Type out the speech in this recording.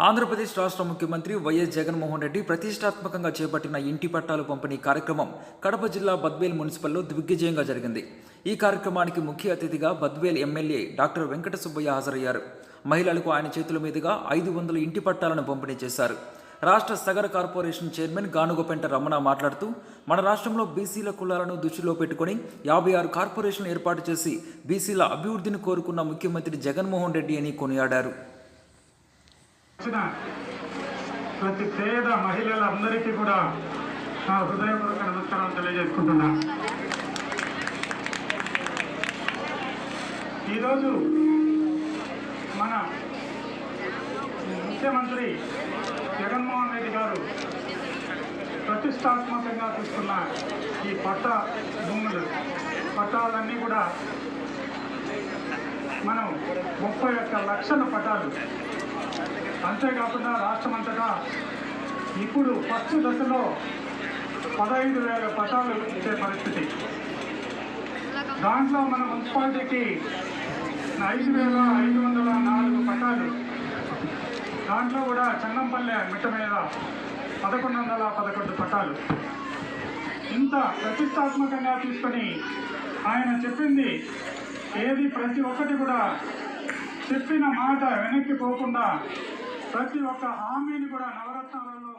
ఆంధ్రప్రదేశ్ రాష్ట్ర ముఖ్యమంత్రి వైఎస్ జగన్మోహన్ రెడ్డి ప్రతిష్టాత్మకంగా చేపట్టిన ఇంటి పట్టాలు పంపిణీ కార్యక్రమం కడప జిల్లా బద్వేల్ మున్సిపల్లో దిగ్విజయంగా జరిగింది. ఈ కార్యక్రమానికి ముఖ్య అతిథిగా బద్వేల్ ఎమ్మెల్యే డాక్టర్ వెంకట సుబ్బయ్య హాజరయ్యారు. మహిళలకు ఆయన చేతుల మీదుగా ఐదు వందల ఇంటి పట్టాలను పంపిణీ చేశారు. రాష్ట్ర సగర కార్పొరేషన్ చైర్మన్ గానుగపెంట రమణ మాట్లాడుతూ మన రాష్ట్రంలో బీసీల కులాలను దృష్టిలో పెట్టుకుని యాభై ఆరు కార్పొరేషన్లు ఏర్పాటు చేసి బీసీల అభివృద్ధిని కోరుకున్న ముఖ్యమంత్రి జగన్మోహన్ రెడ్డి అని కొనియాడారు. ప్రతి పేద మహిళలందరికీ కూడా నా హృదయపూర్వక నమస్కారం తెలియజేసుకుంటున్నా. ఈరోజు మన ముఖ్యమంత్రి జగన్మోహన్ రెడ్డి గారు ప్రతిష్టాత్మకంగా తీసుకున్న ఈ పట్ట భూములు పట్టాలన్నీ కూడా మనం ముప్పై ఒక్క లక్షల పట్టాలు అంతేకాకుండా రాష్ట్రమంతటా ఇప్పుడు ఫస్ట్ దశలో పదహైదు వేల పటాలు ఇచ్చే పరిస్థితి. దాంట్లో మన మున్సిపాలిటీకి ఐదు వేల ఐదు వందల నాలుగు పట్టాలు దాంట్లో కూడా చెన్నంపల్లె మిట్ట మీద పదకొండు వందల పదకొండు పటాలు. ఇంత ప్రతిష్టాత్మకంగా తీసుకొని ఆయన చెప్పింది ఏది ప్రతి ఒక్కటి కూడా చెప్పిన మాట వెనక్కి పోకుండా ప్రతి ఒక్క హామీని కూడా నవరత్నాలలో